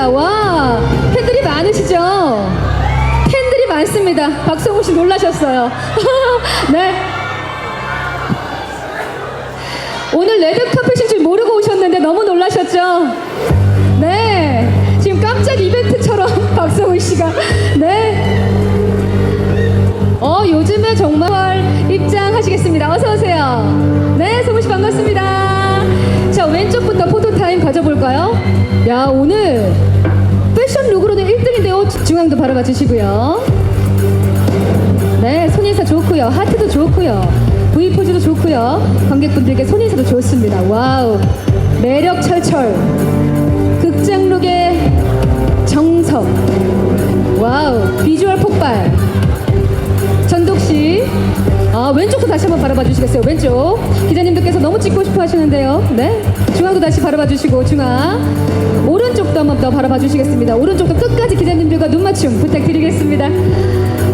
반갑습니다. 와, 팬들이 많으시죠? 팬들이 많습니다. 박성우 씨 놀라셨어요. 네. 오늘 레드 카펫인 줄 모르고 오셨는데 너무 놀라셨죠? 네. 지금 깜짝 이벤트처럼 박성우 씨가. 네. 어, 요즘에 정말 입장하시겠습니다. 어서오세요. 볼까요? 야, 오늘 패션 룩으로는 1등인데요. 중앙도 바로 봐주시고요. 네, 손인사 좋고요. 하트도 좋고요. V 포즈도 좋고요. 관객분들께 손인사도 좋습니다. 와우, 매력 철철. 극장룩의 정석. 와우, 비주얼 폭발. 왼쪽도 다시 한번 바라봐 주시겠어요? 왼쪽. 기자님들께서 너무 찍고 싶어 하시는데요. 네. 중앙도 다시 바라봐 주시고, 중앙. 오른쪽도 한번 더 바라봐 주시겠습니다. 오른쪽도 끝까지 기자님들과 눈 맞춤 부탁드리겠습니다.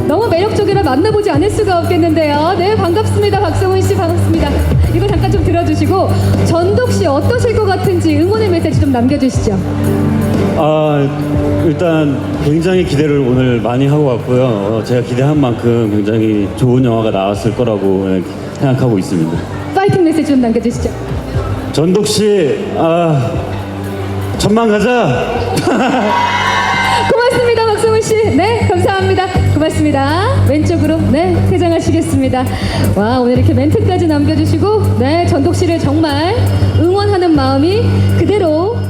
너무 매력적이라 만나보지 않을 수가 없겠는데요. 네, 반갑습니다. 박성훈 씨, 반갑습니다. 이거 잠깐 좀 들어주시고, 전독 씨 어떠실 것 같은지 응원의 메시지 좀 남겨주시죠. 아 일단 굉장히 기대를 오늘 많이 하고 왔고요. 어, 제가 기대한 만큼 굉장히 좋은 영화가 나왔을 거라고 예, 생각하고 있습니다. 파이팅 메시지 좀 남겨주시죠. 전독 씨, 아 천만 가자. 고맙습니다, 박성훈 씨. 네, 감사합니다. 고맙습니다. 왼쪽으로 네 퇴장하시겠습니다. 와 오늘 이렇게 멘트까지 남겨주시고 네 전독 씨를 정말 응원하는 마음이 그대로